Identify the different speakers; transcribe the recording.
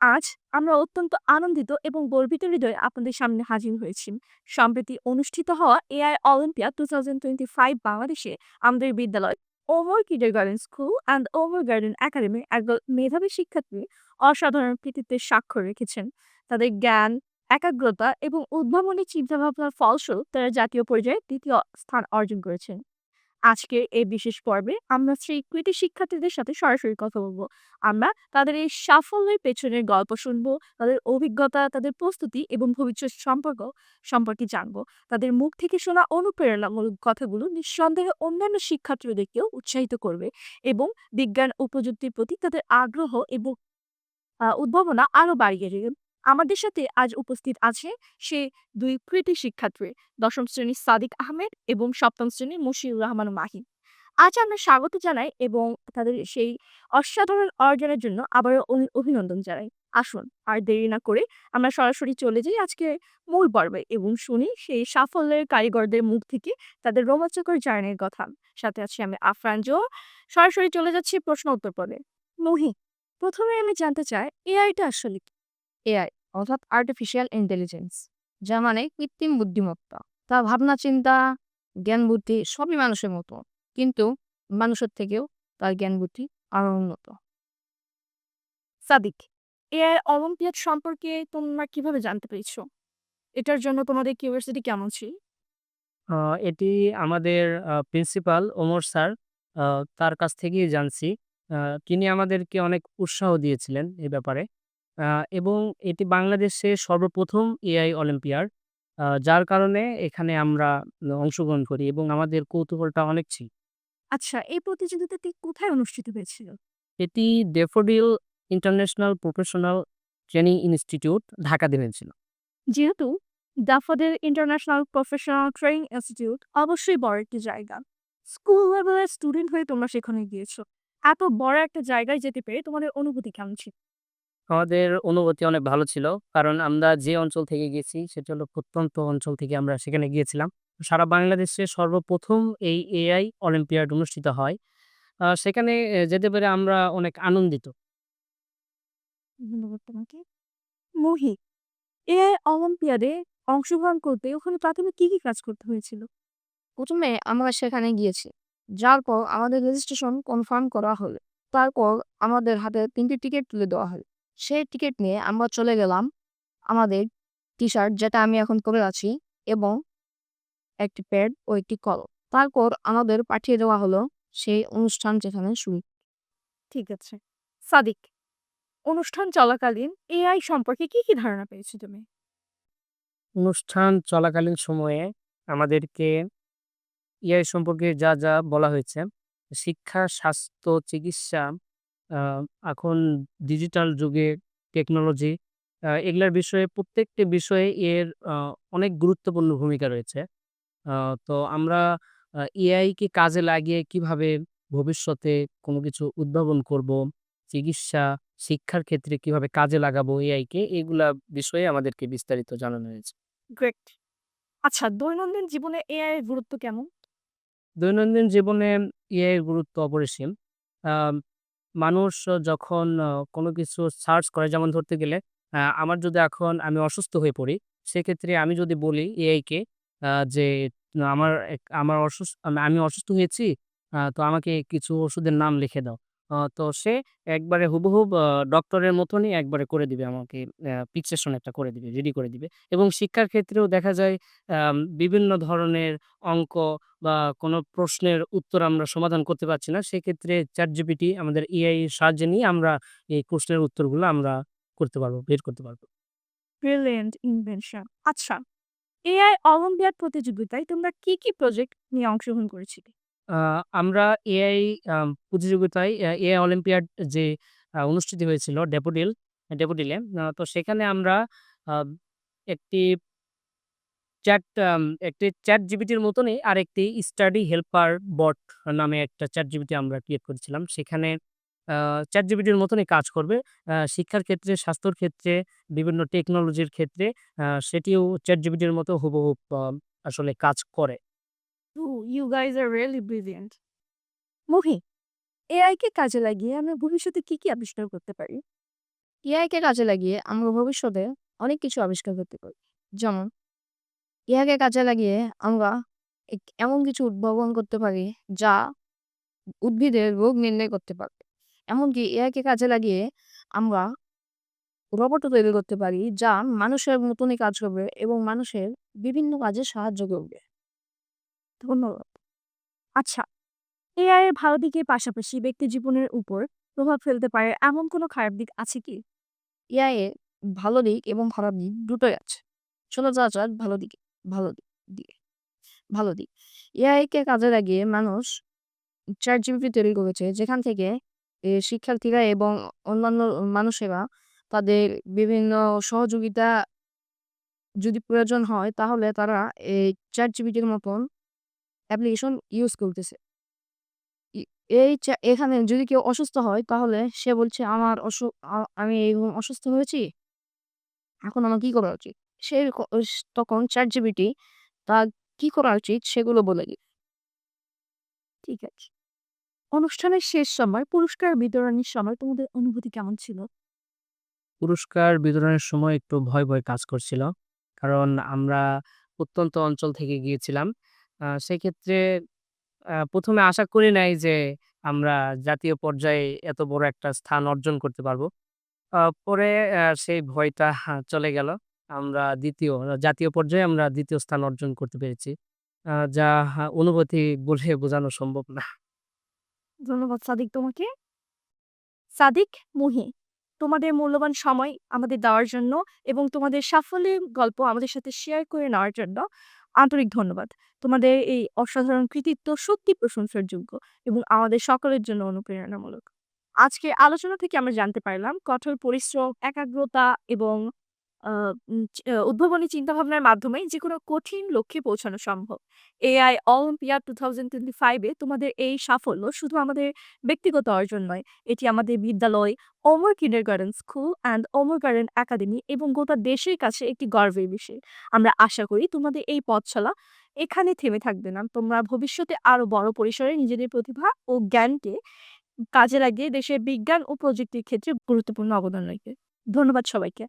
Speaker 1: আজ আমরা অত্যন্ত আনন্দিত এবং গর্বিত হৃদয়ে আপনাদের সামনে হাজির হয়েছি। সম্প্রতি অনুষ্ঠিত হওয়া AI olympiad two thousand twenty five বাংলাদেশে আমাদের বিদ্যালয় ওভার কিডার গার্ডেন স্কুল অ্যান্ড ওভার গার্ডেন একাডেমি একদল মেধাবী শিক্ষার্থী অসাধারণ কৃতিত্বের স্বাক্ষর রেখেছেন। তাদের জ্ঞান, একাগ্রতা এবং উদ্ভাবনী চিন্তাভাবনার ফলস্বরূপ তারা জাতীয় পর্যায়ে দ্বিতীয় স্থান অর্জন করেছেন। আজকের এই বিশেষ পর্বে আমরা সেই কৃতি শিক্ষার্থীদের সাথে সরাসরি কথা বলব। আমরা তাদের এই সাফল্যের পেছনের গল্প শুনব, তাদের অভিজ্ঞতা, তাদের প্রস্তুতি এবং ভবিষ্যৎ সম্পর্ক সম্পর্কে জানব। তাদের মুখ থেকে শোনা অনুপ্রেরণামূলক কথাগুলো নিঃসন্দেহে অন্যান্য শিক্ষার্থীদেরকেও উৎসাহিত করবে এবং বিজ্ঞান ও প্রযুক্তির প্রতি তাদের আগ্রহ এবং উদ্ভাবনা আরও বাড়িয়ে আমাদের সাথে আজ উপস্থিত আছে সে দুই কৃতি শিক্ষার্থী, দশম শ্রেণির সাদিক আহমেদ এবং সপ্তম শ্রেণির মুশিউর রহমান মাহি। আজ আমরা স্বাগত জানাই এবং তাদের সেই অসাধারণ অর্জনের জন্য আবারও অভিনন্দন জানাই। আসুন, আর দেরি না করে আমরা সরাসরি চলে যাই আজকে মূল পর্বে এবং শুনি সেই সাফল্যের কারিগরদের মুখ থেকে তাদের রোমাঞ্চকর জার্নির কথা। সাথে আছি আমি আফরান জো। সরাসরি চলে যাচ্ছি প্রশ্ন উত্তর পর্বে মুহি, প্রথমে আমি জানতে চাই এআইটা আসলে কি?
Speaker 2: এআই অর্থাৎ আর্টিফিশিয়াল ইন্টেলিজেন্স যা মানে কৃত্রিম বুদ্ধিমত্তা তার ভাবনা, চিন্তা, জ্ঞান, বুদ্ধি সবই মানুষের মতো, কিন্তু মানুষের থেকেও তার জ্ঞান, বুদ্ধি আরও উন্নত
Speaker 1: সাদিক, এআই অলিম্পিয়াড সম্পর্কে তোমরা কীভাবে জানতে পেরেছ এটার জন্য তোমাদের কিউরিয়াসিটি কেমন ছিল
Speaker 3: এটি আমাদের প্রিন্সিপাল ওমর স্যার তার কাছ থেকেই জানছি। তিনি আমাদেরকে অনেক উৎসাহ দিয়েছিলেন এ ব্যাপারে। আ এবং এটি বাংলাদেশে সর্বপ্রথম এআই অলিম্পিয়াড। আ যার কারণে এখানে আমরা অংশগ্রহণ করি এবং আমাদের কৌতূহলটা অনেক ছিল।
Speaker 1: আচ্ছা এই প্রতিযোগিতাটি কোথায় অনুষ্ঠিত হয়েছিল
Speaker 3: এটি daffodil international professional training institute ঢাকাতে হয়েছিল।
Speaker 1: যেহেতু daffodil international professional training institute অবশ্যই বড় একটি জায়গা স্কুল লেভেলের স্টুডেন্ট হয়ে তোমরা সেখানে গিয়েছো এত বড় একটা জায়গায় যেতে পেরে তোমাদের অনুভূতি কেমন ছিল
Speaker 3: আমাদের অনুভূতি অনেক ভালো ছিল। কারণ আমরা যে অঞ্চল থেকে গেছি সেটা হলো প্রত্যন্ত অঞ্চল থেকে আমরা সেখানে গিয়েছিলাম। সারা বাংলাদেশে সর্বপ্রথম এই এআই অলিম্পিয়াড অনুষ্ঠিত হয়। আ সেখানে এ যেতে পেরে আমরা অনেক আনন্দিত।
Speaker 1: ধন্যবাদ তোমাকে মুহি এআই অলিম্পিয়াডে অংশগ্রহণ করতে ওখানে প্রাথমিক কি কি কাজ করতে হয়েছিল
Speaker 2: প্রথমে আমরা সেখানে গিয়েছি যার পর আমাদের রেজিস্ট্রেশন কনফার্ম করা হলো তারপর আমাদের হাতে তিনটি টিকিট তুলে দেওয়া হয় সেই টিকিট নিয়ে আমরা চলে গেলাম আমাদের টি শার্ট যেটা আমি এখন পরে আছি এবং একটি প্যাড ও একটি কলম। তারপর আমাদের পাঠিয়ে দেওয়া হলো সেই অনুষ্ঠান যেখানে শুরু।
Speaker 1: ঠিক আছে। সাদিক অনুষ্ঠান চলাকালীন এআই সম্পর্কে কি কি ধারণা পেয়েছ তুমি?
Speaker 3: অনুষ্ঠান চলাকালীন সময়ে আমাদেরকে এআই সম্পর্কে যা, যা বলা হয়েছে শিক্ষা, স্বাস্থ্য, চিকিৎসা এখন ডিজিটাল যুগে টেকনোলজি এগুলার বিষয়ে প্রত্যেকটি বিষয়ে এর আ অনেক গুরুত্বপূর্ণ ভূমিকা রয়েছে। আ তো আমরা এআই কে কাজে লাগিয়ে কীভাবে ভবিষ্যতে কোনো কিছু উদ্ভাবন করব, চিকিৎসা, শিক্ষার ক্ষেত্রে কীভাবে কাজে লাগাবো এআই কে এগুলা বিষয়ে আমাদেরকে বিস্তারিত জানানো হয়েছে।
Speaker 1: গ্রেট আচ্ছা দৈনন্দিন জীবনে এআই এর গুরুত্ব কেমন
Speaker 3: দৈনন্দিন জীবনে এআই এর গুরুত্ব অপরিসীম। আম মানুষ যখন কোনো কিছু সার্চ করে যেমন ধরতে গেলে আমার যদি এখন আমি অসুস্থ হয়ে পড়ি, সেক্ষেত্রে আমি যদি বলি এআইকে যে আমার আমার অসুস্থ আমি অসুস্থ হয়েছি, তো আমাকে কিছু ওষুধের নাম লিখে দাও। তো সে একবারে হুবহুব আ ডক্টরের মতনই একবারে করে দিবে আমাকে প্রেসক্রিপশন একটা করে দিবে, রেডি করে দিবে। এবং শিক্ষার ক্ষেত্রেও দেখা যায় বিভিন্ন ধরনের অঙ্ক বা কোনো প্রশ্নের উত্তর আমরা সমাধান করতে পারছি না, সেক্ষেত্রে ChatGPT আমাদের এআই এর সাহায্যে নিয়ে আমরা এই প্রশ্নের উত্তরগুলো আমরা করতে পারব, বের করতে পারব।
Speaker 1: আচ্ছা এআই অলিম্পিয়াড প্রতিযোগিতায় তোমরা কি কি প্রজেক্ট নিয়ে অংশগ্রহণ করেছিলে
Speaker 3: আমরা এআই প্রতিযোগিতায় এআই অলিম্পিয়াড যে অনুষ্ঠিত হয়েছিল ড্যাফোডিলে আ তো সেখানে আমরা একটি চ্যাট একটি ChatGPT-র মতনই আরেকটি স্টাডি হেল্পার বট নামে একটা ChatGPT আমরা ক্রিয়েট করেছিলাম। সেখানে আ ChatGPT-র মতনই কাজ করবে। শিক্ষার ক্ষেত্রে, স্বাস্থ্যর ক্ষেত্রে, বিভিন্ন টেকনোলজির ক্ষেত্রে সেটিও ChatGPT-র মতো হুবহুব আসলে কাজ করে।
Speaker 1: You guys are really brilliant Muhi AI কে কাজে লাগিয়ে আমরা ভবিষ্যতে কি কি আবিষ্কার করতে পারি?
Speaker 2: এআই কে কাজে লাগিয়ে আমরা ভবিষ্যতে অনেক কিছু আবিষ্কার করতে পারি। যেমন এআই কে কাজে লাগিয়ে আমরা এমন কিছু উদ্ভাবন করতে পারি যা উদ্ভিদের রোগ নির্ণয় করতে পারবে। এমনকি এআই কে কাজে লাগিয়ে আমরা রোবটও তৈরি করতে পারি যা মানুষের মতনই কাজ করবে এবং মানুষের বিভিন্ন কাজে সাহায্য করবে।
Speaker 1: ধন্যবাদ। আচ্ছা এআই এর ভালো দিকের পাশাপাশি ব্যক্তি জীবনের উপর প্রভাব ফেলতে পারে এমন কোনো খারাপ দিক আছে কি?
Speaker 2: এআই এর ভালো দিক এবং খারাপ দিক দুটোই আছে। চলে যাওয়া যাক ভালো দিকে, ভালো দিক, দিকে, ভালো দিক। এআই কে কাজে লাগিয়ে মানুষ চ্যাট জিপিটি তৈরি করেছে, যেখান থেকে শিক্ষার্থীরা এবং অন্যান্য মানুষেরা তাদের বিভিন্ন সহযোগিতা যদি প্রয়োজন হয়, তাহলে তারা এই চ্যাট জিপিটির মতন অ্যাপ্লিকেশন ইউজ করতেছে। এই এখানে যদি কেউ অসুস্থ হয়, তাহলে সে বলছে, আমার অসুখ আমি এইরকম অসুস্থ হয়েছি। এখন আমার কি করা উচিত? সে তখন চ্যাট জিপিটি তার কি করা উচিত সেগুলো বলে দিবে
Speaker 1: ঠিক আছে। অনুষ্ঠানের শেষ সময়, পুরস্কার বিতরণের সময় তোমাদের অনুভূতি কেমন ছিল?
Speaker 3: পুরস্কার বিতরণের সময় একটু ভয় ভয় কাজ করছিল। কারণ আমরা প্রত্যন্ত অঞ্চল থেকে গিয়েছিলাম। সেক্ষেত্রে প্রথমে আশা করি নাই যে আমরা জাতীয় পর্যায়ে এত বড় একটা স্থান অর্জন করতে পারব। পরে সেই ভয়টা চলে গেল। আমরা দ্বিতীয়, জাতীয় পর্যায়ে আমরা দ্বিতীয় স্থান অর্জন করতে পেরেছি। যা অনুভূতি বলে বোঝানো সম্ভব না।
Speaker 1: ধন্যবাদ সাদিক তোমাকে। সাদিক, মুহি, তোমাদের মূল্যবান সময় আমাদের দেওয়ার জন্য এবং তোমাদের সাফল্যের গল্প আমাদের সাথে শেয়ার করে নেওয়ার জন্য আন্তরিক ধন্যবাদ। তোমাদের এই অসাধারণ কৃতিত্ব সত্যি প্রশংসার যোগ্য এবং আমাদের সকলের জন্য অনুপ্রেরণামূলক। আজকে আলোচনা থেকে আমরা জানতে পারলাম কঠোর পরিশ্রম, একাগ্রতা এবং আহ, উম, চি- উদ্ভাবনী চিন্তাভাবনার মাধ্যমে যে কোনো কঠিন লক্ষ্যে পৌঁছানো সম্ভব। এআই অলিম্পিয়াড টোয়েন্টি ফাইভে তোমাদের এই সাফল্য শুধু আমাদের ব্যক্তিগত অর্জন নয় এটি আমাদের বিদ্যালয় Omar kindergarten school and Omar garden academy এবং গোটা দেশের কাছে একটি গর্বের বিষয়। আমরা আশা করি তোমাদের এই পথ চলা এখানে থেমে থাকবে না। তোমরা ভবিষ্যতে আরও বড় পরিসরে নিজেদের প্রতিভা ও জ্ঞানকে কাজে লাগিয়ে দেশের বিজ্ঞান ও প্রযুক্তির ক্ষেত্রে গুরুত্বপূর্ণ অবদান রাখবে। ধন্যবাদ সবাইকে।